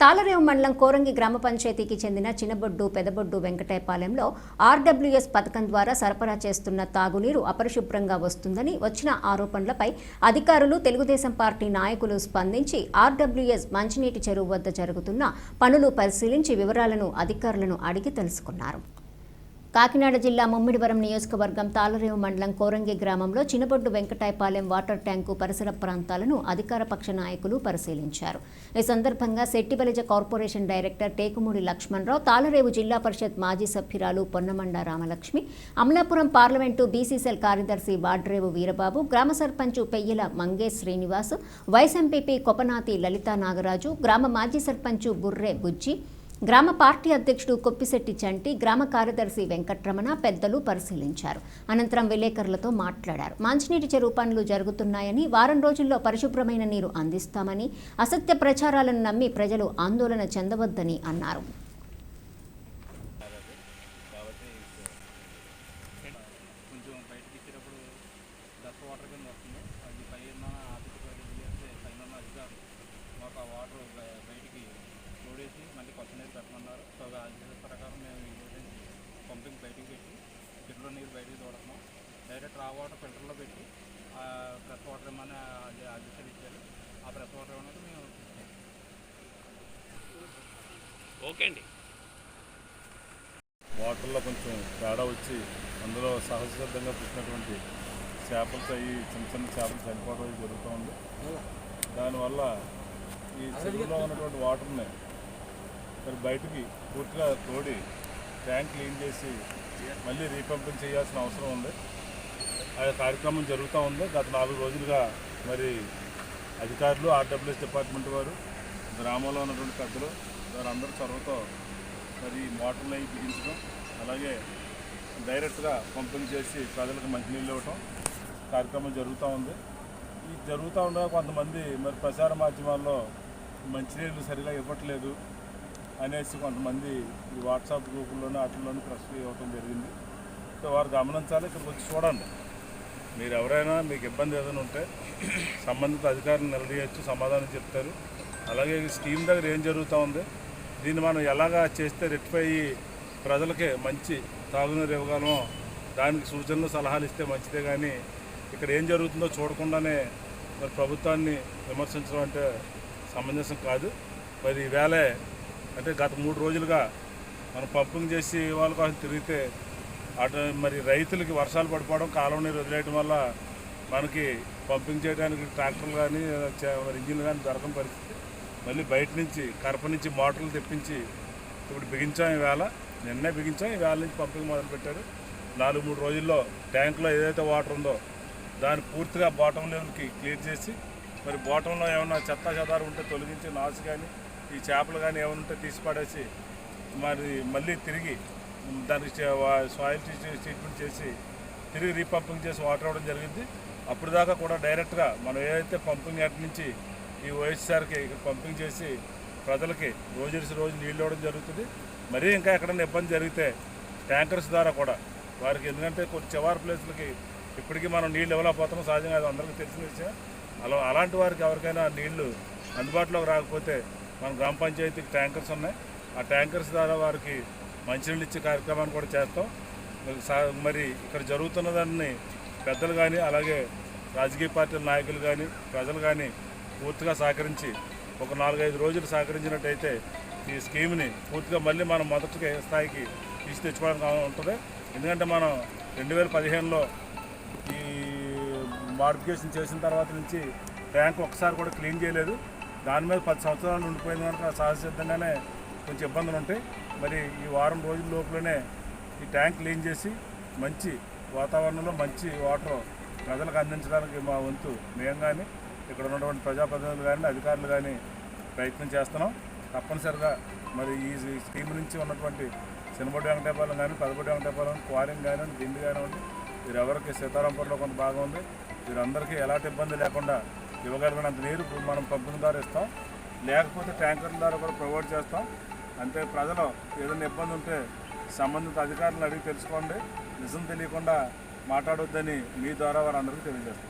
తాళరేవు మండలం కోరంగి గ్రామ పంచాయతీకి చెందిన చిన్నబొడ్డు పెదబొడ్డు వెంకటేపాలెంలో ఆర్డబ్ల్యూఎస్ పథకం ద్వారా సరఫరా చేస్తున్న తాగునీరు అపరిశుభ్రంగా వస్తుందని వచ్చిన ఆరోపణలపై అధికారులు తెలుగుదేశం పార్టీ నాయకులు స్పందించి ఆర్డబ్ల్యూఎస్ మంచినీటి చెరువు వద్ద జరుగుతున్న పనులు పరిశీలించి వివరాలను అధికారులను అడిగి తెలుసుకున్నారు. కాకినాడ జిల్లా ముమ్మిడివరం నియోజకవర్గం తాళరేవు మండలం కోరంగి గ్రామంలో చినబొడ్డు వెంకటాయపాలెం వాటర్ ట్యాంకు పరిసర ప్రాంతాలను అధికార పక్ష నాయకులు పరిశీలించారు. ఈ సందర్భంగా శెట్టిబలిజ కార్పొరేషన్ డైరెక్టర్ టేకుమూడి లక్ష్మణరావు తాళరేవు జిల్లా పరిషత్ మాజీ సభ్యురాలు పొన్నమండ రామలక్ష్మి అమలాపురం పార్లమెంటు బీసీసీఎల్ కార్యదర్శి వాడ్రేవు వీరబాబు గ్రామ సర్పంచు పెయ్యల మంగేష్ శ్రీనివాస్ వైస్ ఎంపీపీ కొపనాతి లలితా నాగరాజు గ్రామ మాజీ సర్పంచు బుర్రే బుజ్జి గ్రామ పార్టీ అధ్యక్షుడు కొప్పిశెట్టి చంటి గ్రామ కార్యదర్శి వెంకట్రమణ పెద్దలు పరిశీలించారు. అనంతరం విలేకరులతో మాట్లాడారు. మంచినీటి చెరువు పనులు జరుగుతున్నాయని వారం రోజుల్లో పరిశుభ్రమైన నీరు అందిస్తామని అసత్య ప్రచారాలను నమ్మి ప్రజలు ఆందోళన చెందవద్దని అన్నారు. వాటర్ కింద వస్తుంది అది పైన ఆఫీస్ పైకి చేస్తే పైన ఉన్న అధికారులు మాకు ఆ వాటర్ బయ- బయటికి నీరు పెట్టమన్నారు. సో ఆ ఆదేశాల ప్రకారం మేము ఈ రోజు పంపింగ్ బయటికి పెట్టి ఫిల్టర్ నీరు బయటికి తోడుతున్నాం డైరెక్ట్ ఆ వాటర్ ఫిల్టర్లో పెట్టి ఆ ఫ్రెష్ వాటర్ అది ఆదేశాలు ఇచ్చారు ఆ ఫ్రెష్ వాటర్ ఏమన్నది మేము ఓకే అండి. వాటర్లో కొంచెం తేడా వచ్చి అందులో సహజసిద్ధంగా పుట్టినటువంటి చేపలతో ఈ చిన్న చిన్న చేపలు చనిపోవడం జరుగుతూ ఉంది. దానివల్ల ఈ చెరువులో ఉన్నటువంటి వాటర్ని మరి బయటికి పూర్తిగా తోడి ట్యాంక్ క్లీన్ చేసి మళ్ళీ రీపంపింగ్ చేయాల్సిన అవసరం ఉంది. ఆ కార్యక్రమం జరుగుతూ ఉంది. గత నాలుగు రోజులుగా మరి అధికారులు ఆర్డబ్ల్యూఎస్ డిపార్ట్మెంట్ వారు గ్రామంలో ఉన్నటువంటి పెద్దలు వారందరూ చొరవతో మరి ఈ మోటార్లు అవి బిగించడం అలాగే డైరెక్ట్గా పంపిణీ చేసి ప్రజలకు మంచినీళ్ళు ఇవ్వటం కార్యక్రమం జరుగుతూ ఉంది. ఈ జరుగుతూ ఉండగా కొంతమంది మరి ప్రసార మాధ్యమాల్లో మంచినీళ్ళు సరిగా ఇవ్వట్లేదు. అనేసి కొంతమంది ఈ వాట్సాప్ గ్రూపుల్లోనూ వాటిల్లోనూ ప్రశ్న ఇవ్వటం జరిగింది. సో వారు గమనించాలి ఇక్కడికి వచ్చి చూడండి. మీరు ఎవరైనా మీకు ఇబ్బంది ఏదైనా ఉంటే సంబంధిత అధికారులను నిలదీయచ్చు సమాధానం చెప్తారు. అలాగే ఈ స్కీమ్ దగ్గర ఏం జరుగుతూ ఉంది? దీన్ని మనం ఎలాగా చేస్తే రెట్టిఫై అయ్యి ప్రజలకి మంచి తాగునీరు ఇవ్వగలమో దానికి సూచనలు సలహాలు ఇస్తే మంచిదే కానీ ఇక్కడ ఏం జరుగుతుందో చూడకుండానే మరి ప్రభుత్వాన్ని విమర్శించడం అంటే సమంజసం కాదు. మరి ఈవేళే అంటే గత మూడు రోజులుగా మనం పంపింగ్ చేసి వాళ్ళ కోసం తిరిగితే అటు మరి రైతులకి వర్షాలు పడిపోవడం కాలం నీరు వదిలేయడం వల్ల మనకి పంపింగ్ చేయడానికి ట్రాక్టర్లు కానీ మరి ఇంజిన్లు కానీ దొరకని పరిస్థితి. మళ్ళీ బయట నుంచి కరప నుంచి మోటార్లు తెప్పించి ఇప్పుడు బిగించాం ఈవేళ నిన్నే బిగించాం ఈవేళ నుంచి పంపింగ్ మొదలుపెట్టాడు నాలుగు మూడు రోజుల్లో ట్యాంకులో ఏదైతే వాటర్ ఉందో దాన్ని పూర్తిగా బాటం లెవెల్కి క్లియర్ చేసి మరి బాటంలో ఏమైనా చెత్త చెదారు ఉంటే తొలగించి నాసు కానీ ఈ చేపలు కానీ ఏమైనా ఉంటే తీసి పడేసి మరి మళ్ళీ తిరిగి దానికి సాయిల్ ట్రీట్మెంట్ చేసి తిరిగి రీపంపింగ్ చేసి వాటర్ అవ్వడం జరిగింది. అప్పుడు దాకా కూడా డైరెక్ట్గా మనం ఏదైతే పంపింగ్ యార్డ్ నుంచి ఈ వైఎస్ఆర్కి ఇక్కడ పంపింగ్ చేసి ప్రజలకి రోజు రోజు నీళ్ళు ఇవ్వడం జరుగుతుంది. మరీ ఇంకా ఎక్కడైనా ఇబ్బంది జరిగితే ట్యాంకర్స్ ద్వారా కూడా వారికి ఎందుకంటే కొన్ని చివరి ప్లేస్లకి ఇప్పటికీ మనం నీళ్ళు ఇవ్వలేకపోతున్నాం. సహజంగా అది అందరికీ తెలిసిన విషయం. అలా అలాంటి వారికి ఎవరికైనా నీళ్ళు అందుబాటులోకి రాకపోతే మన గ్రామ పంచాయతీకి ట్యాంకర్స్ ఉన్నాయి. ఆ ట్యాంకర్స్ ద్వారా వారికి మంచినీళ్ళు ఇచ్చే కార్యక్రమాన్ని కూడా చేస్తాం. మరి మరి ఇక్కడ జరుగుతున్న దాన్ని పెద్దలు కానీ అలాగే రాజకీయ పార్టీల నాయకులు కానీ ప్రజలు కానీ పూర్తిగా సహకరించి ఒక నాలుగైదు రోజులు సహకరించినట్టయితే ఈ స్కీమ్ని పూర్తిగా మళ్ళీ మనం మొదటి స్థాయికి తీసి తెచ్చుకోవడానికి ఉంటుంది. ఎందుకంటే మనం రెండు వేల పదిహేనులో ఈ మాడిఫికేషన్ చేసిన తర్వాత నుంచి ట్యాంక్ ఒకసారి కూడా క్లీన్ చేయలేదు. దాని మీద పది సంవత్సరాలు ఉండిపోయింది కనుక సహజసిద్ధంగానే కొంచెం ఇబ్బందులు ఉంటాయి. మరి ఈ వారం రోజుల లోపలనే ఈ ట్యాంక్ క్లీన్ చేసి మంచి వాతావరణంలో మంచి వాటర్ ప్రజలకు అందించడానికి మా వంతు మేము కానీ ఇక్కడ ఉన్నటువంటి ప్రజాప్రతినిధులు కానీ అధికారులు కానీ ప్రయత్నం చేస్తున్నాం. తప్పనిసరిగా మరి ఈ స్కీమ్ నుంచి ఉన్నటువంటి చిన్నబొడ్డి వెంకటేపాలెం కానీ పెద్దబొడ్డి వెంకటేపాలెం క్వారింగ్ కానివ్వండి దిండి కానివ్వండి వీరెవరికి సీతారాంపూర్లో కొంత భాగం ఉంది. వీరందరికీ ఎలాంటి ఇబ్బంది లేకుండా ఇవ్వగలిగినంత నీరు మనం పంపిణీ ద్వారా ఇస్తాం. లేకపోతే ట్యాంకర్ల ద్వారా కూడా ప్రొవైడ్ చేస్తాం. అంటే ప్రజలు ఏదైనా ఇబ్బంది ఉంటే సంబంధిత అధికారులను అడిగి తెలుసుకోండి. నిజం తెలియకుండా మాట్లాడొద్దని మీ ద్వారా వారందరికీ తెలియజేస్తాం.